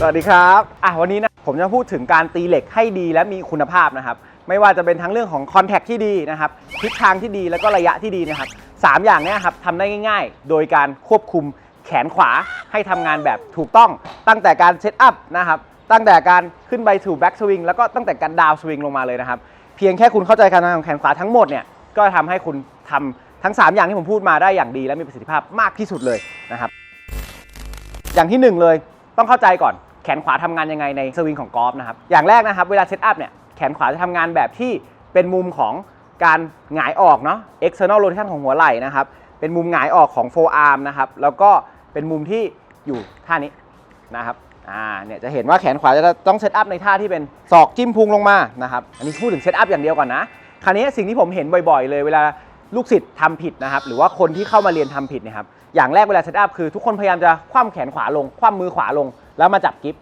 สวัสดีครับอะวันนี้นะผมจะพูดถึงการตีเหล็กให้ดีและมีคุณภาพนะครับ ไม่ว่าจะเป็นทั้งเรื่องของคอนแทคที่ดีนะครับทิศทางที่ดีแล้วก็ระยะที่ดีนะครับสามอย่างเนี้ยครับทำได้ง่าย ๆ โดยการควบคุมแขนขวาให้ทำงานแบบถูกต้อง ตั้งแต่การเซตอัพนะครับตั้งแต่การขึ้นไปถูแบ็กสวิงแล้วก็ตั้งแต่การดาวสวิงลงมาเลยนะครับ เพียงแค่คุณเข้าใจการทำงานของแขนขวาทั้งหมดเนี่ยก็ทำให้คุณทำทั้ง 3 อย่างที่ผมพูดมาได้อย่างดีและมีประสิทธิภาพมากที่สุดเลยนะครับ อย่างที่หนึ่งเลยต้องเข้าใจก่อน แขนขวาทำงานยังไงในสวิงของกอล์ฟนะครับ อย่างแรกนะครับ เวลาเซตอัพเนี่ย แขนขวาจะทำงานแบบที่เป็นมุมของการหงายออกเนาะ external rotation ของหัวไหล่นะครับ เป็นมุมหงายออกของ forearm นะครับ แล้วก็เป็นมุมที่อยู่ท่านี้นะครับ อ่า เนี่ยจะเห็นว่าแขนขวาจะต้องเซตอัพในท่าที่เป็นศอกจิ้มพุงลงมา นะครับ อันนี้พูดถึงเซตอัพอย่างเดียวก่อนนะ คราวนี้สิ่งที่ผมเห็นบ่อยๆ เลยเวลา ลูกศิษย์ทำผิดนะครับ หรือว่าคนที่เข้ามาเรียนทำผิดเนะครับอย่างแรกเวลาเซตอัพคือทุกคนพยายามจะคว่ำแขนขวาลง คว่ำมือขวาลง แล้วมาจับกิฟ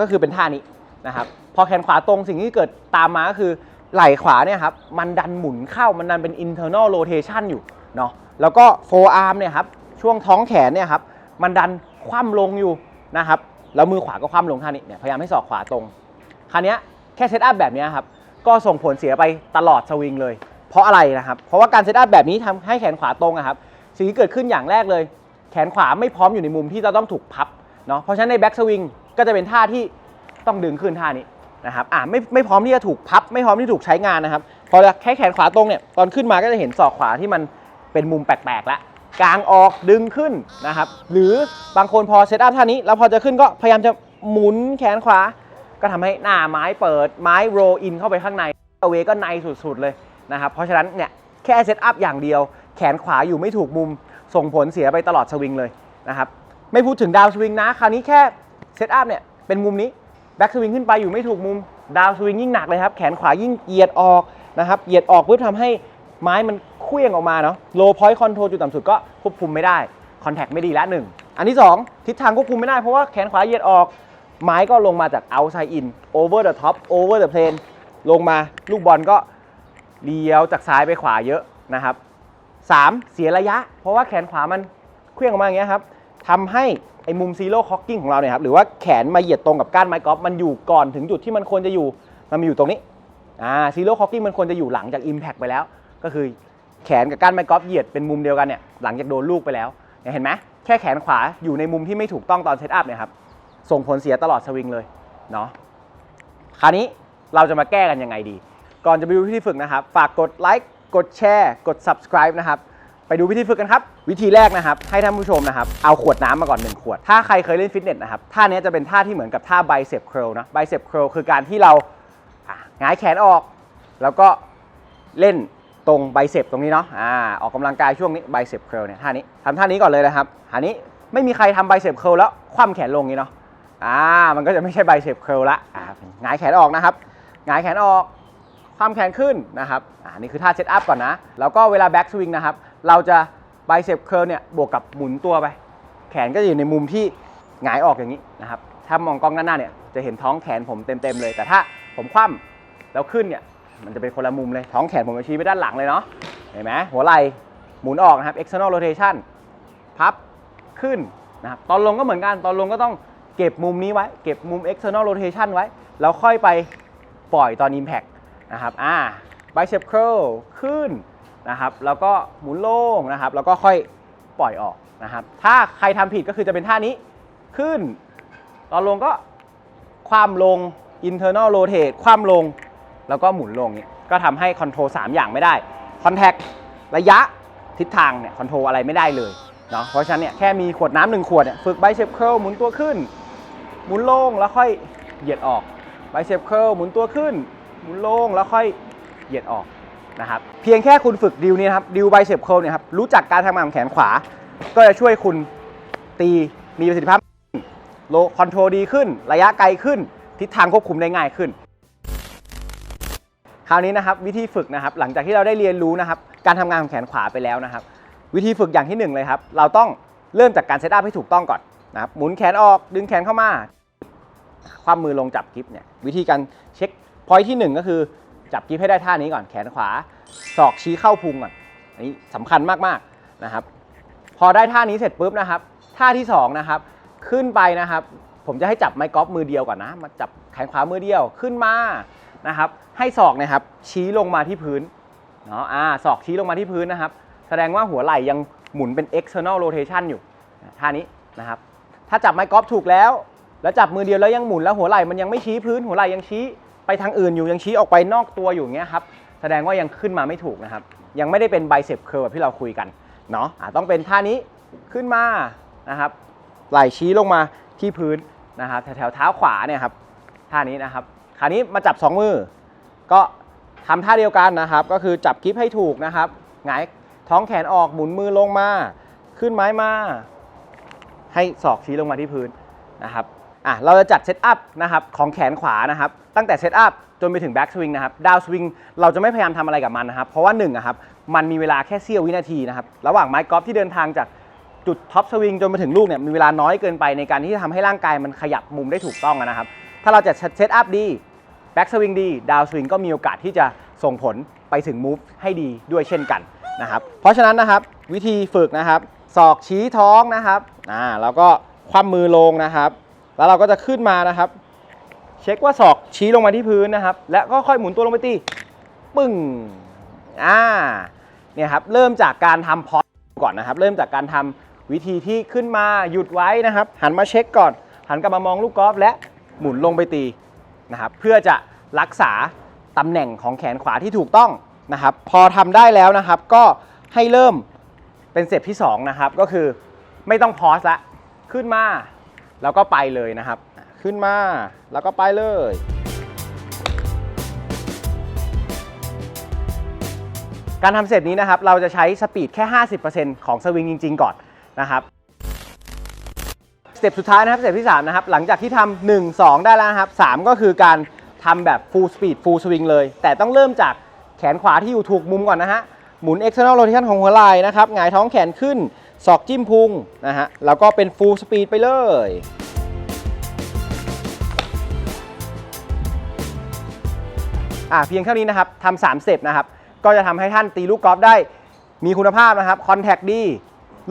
ก็คือเป็นท่านี้นะครับ พอแขนขวาตรงสิ่งที่เกิดตามมาก็คือไหล่ขวาเนี่ยครับมันดันหมุนเข้ามันดันเป็น internal rotation อยู่เนาะแล้วก็ forearm เนี่ยครับช่วงท้องแขนเนี่ยครับมันดันคว่ำลงอยู่นะครับแล้วมือขวาก็คว่ำลงท่านี้เนี่ยพยายามให้ศอกขวาตรงคราวเนี้ยแค่เซตอัพแบบเนี้ยครับก็ส่งผลเสียไปตลอดสวิงเลย เพราะอะไรนะครับ เพราะว่าการเซตอัพแบบนี้ทำให้แขนขวาตรงอะครับ สิ่งที่เกิดขึ้นอย่างแรกเลย แขนขวาไม่พร้อมอยู่ในมุมที่จะต้องถูกพับเนาะ เพราะฉะนั้นในแบ็กสวิงก็จะเป็นท่าที่ต้องดึงขึ้นท่านี้นะครับ อ่าไม่ไม่พร้อมที่จะถูกพับ ไม่พร้อมที่ถูกใช้งานนะครับ พอแค่แขนขวาตรงเนี่ยตอนขึ้นมาก็จะเห็นศอกขวาที่มันเป็นมุมแปลกๆแล้วกางออกดึงขึ้นนะครับ หรือบางคนพอเซตอัพท่านี้ แล้วพอจะขึ้นก็พยายามจะหมุนแขนขวา ก็ทำให้หน้าไม้เปิดไม้โรอินเข้าไปข้างในเวก็ในสุดๆเลย นะครับ เพราะฉะนั้นเนี่ยแค่เซตอัพอย่างเดียว แขนขวาอยู่ไม่ถูกมุม ส่งผลเสียไปตลอดสวิงเลยนะครับ ไม่พูดถึงดาวสวิงนะ คราวนี้แค่เซตอัพเนี่ยเป็นมุมนี้แบ็กสวิงขึ้นไปอยู่ไม่ถูกมุม ดาวสวิงยิ่งหนักเลยครับ แขนขวายิ่งเหยียดออกนะครับเหยียดออกปุ๊บทำให้ไม้มันเคลื่องออกมาเนาะโลพอยต์คอนโทรลจุดต่ำสุดก็ควบคุมไม่ได้คอนแทคไม่ดีละหนึ่งอันที่สองทิศทางควบคุมไม่ได้เพราะว่าแขนขวาเหยียดออก ไม้ก็ลงมาจาก outside in over the top over the plane ลงมาลูกบอลก็ เลี้ยวจากซ้ายไปขวาเยอะนะครับ 3. เสียระยะ เพราะว่าแขนขวามันเคลื่องออกมาอย่างเงี้ยครับทำให้ไอ้มุมซีโร่คอกกิ้งของเราเนี่ยครับหรือว่าแขนมาเหยียดตรงกับก้านไม้กอล์ฟมันอยู่ก่อนถึงจุดที่มันควรจะอยู่มันมาอยู่ตรงนี้อ่าซีโร่คอกกิ้งมันควรจะอยู่หลังจาก Impact ไปแล้ว ก็คือแขนกับก้านไม้กอล์ฟเหยียดเป็นมุมเดียวกันเนี่ยหลังจากโดนลูกไปแล้วเห็นไหมแค่แขนขวาอยู่ในมุมที่ไม่ถูกต้องตอนเซตอัพเนี่ยครับส่งผลเสียตลอดสวิงเลยเนาะคราวนี้เราจะมาแก้กันยังไงดี ก่อนจะไปดูวิธีฝึกนะครับ ฝากกดไลค์กดแชร์กด subscribe นะครับไปดูวิธีฝึกกันครับ วิธีแรกนะครับ ให้ท่านผู้ชมนะครับ เอาขวดน้ำมาก่อน 1 ขวด ถ้าใครเคยเล่นฟิตเนสนะครับ ท่านี้จะเป็นท่าที่เหมือนกับท่า bicep curl นะ bicep curl คือการที่เราอะหงายแขนออก แล้วก็เล่นตรงไบเซปตรงนี้เนาะอ่าออกกำลังกายช่วงนี้ไบเซปเคิลเนี่ยท่านี้ทำท่านี้ก่อนเลยนะครับท่านี้ไม่มีใครทำไบเซปเคิลแล้วคว่ำแขนลงอย่างนี้เนาะอ่ามันก็จะไม่ใช่ไบเซปเคิลละอ่าหงายแขนออกนะครับหงายแขนออก คว่ำแขนขึ้นนะครับอ่านี่คือท่าเซตอัพก่อนนะ แล้วก็เวลาแบ็กสวิงนะครับ เราจะไบเซปเคิลเนี่ยบวกกับหมุนตัวไป แขนก็จะอยู่ในมุมที่หงายออกอย่างนี้นะครับ ถ้ามองกล้องด้านหน้าเนี่ยจะเห็นท้องแขนผมเต็มๆเลย แต่ถ้าผมคว่ำแล้วขึ้นเนี่ยมันจะเป็นคนละมุมเลย ท้องแขนผมจะชี้ไปด้านหลังเลยเนาะ เห็นไหมหัวไหล่หมุนออกนะครับ external rotation พับขึ้นนะครับ ตอนลงก็เหมือนกัน ตอนลงก็ต้องเก็บมุมนี้ไว้ เก็บมุม external rotation ไว้ แล้วค่อยไปปล่อยตอน impact นะครับอ่า bicep curl ขึ้นนะครับแล้วก็หมุนลงนะครับแล้วก็ค่อยปล่อยออกนะครับถ้าใครทำผิดก็คือจะเป็นท่านี้ขึ้นตอนลงก็คว่ำลง internal rotate คว่ำลง แล้วก็หมุนลงเนี่ยก็ทำให้คอนโทรล3อย่างไม่ได้คอนแทคระยะทิศทางเนี่ยคอนโทรลอะไรไม่ได้เลยเนาะเพราะฉะนั้นเนี่ยแค่มีขวดน้ำหนึ่งขวดเนี่ยฝึกไบเซปเคิลหมุนตัวขึ้น หมุนลงแล้วค่อยเหยียดออกไบเซปเคิลหมุนตัวขึ้น หมุนลงแล้วค่อยเหยียดออกนะครับเพียงแค่คุณฝึกดิวนี้นะครับดิวไบเซปเคิลเนี่ยครับรู้จักการทำงานของแขนขวา ก็จะช่วยคุณตีมีประสิทธิภาพโลคอนโทรดีขึ้น ระยะไกลขึ้น ทิศทางควบคุมได้ง่ายขึ้น คราวนี้นะครับวิธีฝึกนะครับหลังจากที่เราได้เรียนรู้นะครับการทำงานของแขนขวาไปแล้วนะครับ วิธีฝึกอย่างที่หนึ่งเลยครับ เราต้องเริ่มจากการเซตอัพให้ถูกต้องก่อนนะครับหมุนแขนออกดึงแขนเข้ามา คว่ำมือลงจับกิฟเนี่ยวิธีการเช็ค พอยที่หนึ่งก็คือจับกิฟให้ได้ท่านี้ก่อนแขนขวาศอกชี้เข้าพุงก่อนอันนี้สำคัญมากๆนะครับ พอได้ท่านี้เสร็จปุ๊บนะครับ ท่าที่สองนะครับขึ้นไปนะครับ ผมจะให้จับไม้กอล์ฟมือเดียวก่อนนะมาจับแขนขวามือเดียวขึ้นมานะครับให้ศอกนะครับชี้ลงมาที่พื้นเนาะอ่าศอกชี้ลงมาที่พื้นนะครับ แสดงว่าหัวไหล่ยังหมุนเป็น external rotation อยู่ท่านี้นะครับ ถ้าจับไม้กอล์ฟถูกแล้ว แล้วจับมือเดียวแล้วยังหมุนแล้วหัวไหล่มันยังไม่ชี้พื้นหัวไหล่ยังชี้ ไปทางอื่นอยู่ยังชี้ออกไปนอกตัวอยู่อย่างเงี้ยครับแสดงว่ายังขึ้นมาไม่ถูกนะครับ ยังไม่ได้เป็นไบเซปเคิร์แบบที่เราคุยกันเนาะต้องเป็นท่านี้ขึ้นมานะครับ ไหล่ชี้ลงมาที่พื้นนะครับแถวเท้าขวาเนี่ยครับท่านี้นะครับคราวนี้มาจับ 2 มือ ก็ทำท่าเดียวกันนะครับ ก็คือจับกิฟให้ถูกนะครับหงายท้องแขนออกหมุนมือลงมา ขึ้นไม้มา ให้ศอกชี้ลงมาที่พื้นนะครับ อะเราจะจัดเซตอัพนะครับของแขนขวานะครับตั้งแต่เซตอัพจนไปถึงแบ็กสวิงนะครับดาวสวิงเราจะไม่พยายามทำอะไรกับมันนะครับเพราะว่าหนึ่งอะครับมันมีเวลาแค่เสี้ยววินาทีนะครับระหว่างไม้กอล์ฟที่เดินทางจากจุดท็อปสวิงจนมาถึงลูกเนี่ยมีเวลาน้อยเกินไปในการที่จะทำให้ร่างกายมันขยับมุมได้ถูกต้องนะครับถ้าเราจะเซตอัพดีแบ็กสวิงดีดาวสวิงก็มีโอกาสที่จะส่งผลไปถึงมูฟให้ดีด้วยเช่นกันนะครับเพราะฉะนั้นนะครับวิธีฝึกนะครับศอกชี้ท้องนะครับอ่าแล้วก็คว่ำมือลงนะครับ แล้วเราก็จะขึ้นมานะครับ เช็คว่าศอกชี้ลงมาที่พื้นนะครับ และก็ค่อยหมุนตัวลงไปตีปึ้งอ่าเนี่ยครับเริ่มจากการทำพอก่อนนะครับ เริ่มจากการทำวิธีที่ขึ้นมาหยุดไว้นะครับ หันมาเช็คก่อน หันกลับมามองลูกกอล์ฟและหมุนลงไปตีนะครับ เพื่อจะรักษาตำแหน่งของแขนขวาที่ถูกต้องนะครับ พอทำได้แล้วนะครับ ก็ให้เริ่มเป็นสเต็ปที่2นะครับ ก็คือไม่ต้องพอสละขึ้นมา แล้วก็ไปเลยนะครับ ขึ้นมาแล้วก็ไปเลย การทำเสร็จนี้นะครับ เราจะใช้สปีดแค่ 50%ของสวิงจริง ๆ ก่อนนะครับสเต็ปสุดท้ายนะครับสเต็ปที่3นะครับหลังจากที่ทำ1 2 ได้แล้วนะครับ 3 ก็คือการทำแบบ full speed full swing เลย แต่ต้องเริ่มจากแขนขวาที่อยู่ถูกมุมก่อนนะฮะ หมุน external rotation ของหัวไหล่นะครับหงายท้องแขนขึ้น ศอกจิ้มพุงนะฮะแล้วก็เป็นฟูลสปีดไปเลยอ่าเพียงเท่านี้นะครับทำสามสเต็ปนะครับ ก็จะทำให้ท่านตีลูกกอล์ฟได้มีคุณภาพนะครับคอนแทคดี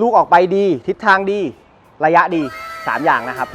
ลูกออกไปดี ทิศทางดี ระยะดี 3 อย่างนะครับ